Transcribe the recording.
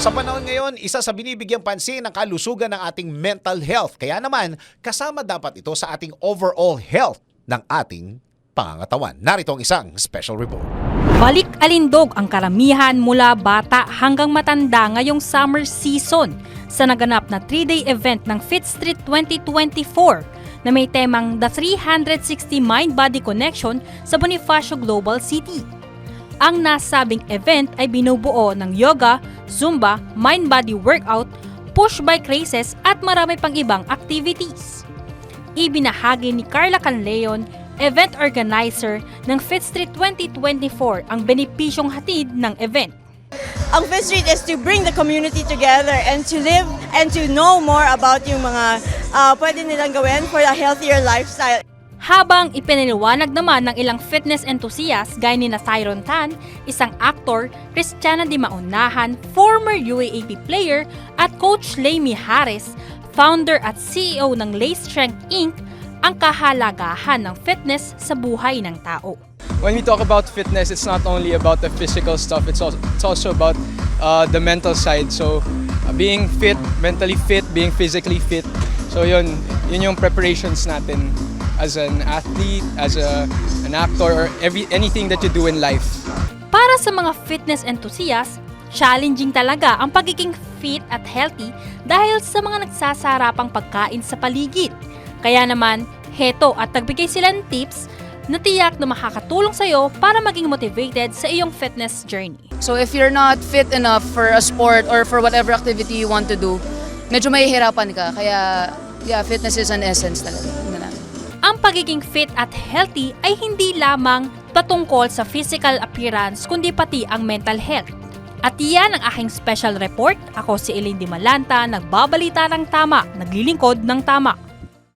Sa panahon ngayon, isa sa binibigyang pansin ang kalusugan ng ating mental health. Kaya naman, kasama dapat ito sa ating overall health ng ating pangangatawan. Narito ang isang special report. Balik alindog ang karamihan mula bata hanggang matanda ngayong summer season sa naganap na 3-day event ng Fit Street 2024 na may temang The 360 Mind-Body Connection sa Bonifacio Global City. Ang nasabing event ay binubuo ng yoga, zumba, mind-body workout, push bike races at marami pang ibang activities. Ibinahagi ni Carla Canleon, event organizer ng Fit Street 2024 ang benepisyong hatid ng event. Ang Fifth Street is to bring the community together and to live and to know more about yung mga uh, pwede nilang gawin for a healthier lifestyle. Habang ipiniliwanag naman ng ilang fitness enthusiasts gaya ni na Tyron Tan, isang actor, Christiana Di Maunahan, former UAAP player, at Coach Laimi Harris, founder at CEO ng Lay Strength Inc., ang kahalagahan ng fitness sa buhay ng tao. when we talk about fitness, it's not only about the physical stuff, it's also, it's also about uh, the mental side. So, uh, being fit, mentally fit, being physically fit. So, yun, yun yung preparations natin as an athlete, as a, an actor, or every, anything that you do in life. Para sa mga fitness enthusiasts, challenging talaga ang pagiging fit at healthy dahil sa mga nagsasarapang pagkain sa paligid. Kaya naman, heto at nagbigay sila ng tips na tiyak na makakatulong sa'yo para maging motivated sa iyong fitness journey. So if you're not fit enough for a sport or for whatever activity you want to do, medyo mahihirapan ka. Kaya, yeah, fitness is an essence talaga. Ang pagiging fit at healthy ay hindi lamang patungkol sa physical appearance kundi pati ang mental health. At iyan ang aking special report. Ako si Elaine Di Malanta, nagbabalita ng tama, naglilingkod ng tama.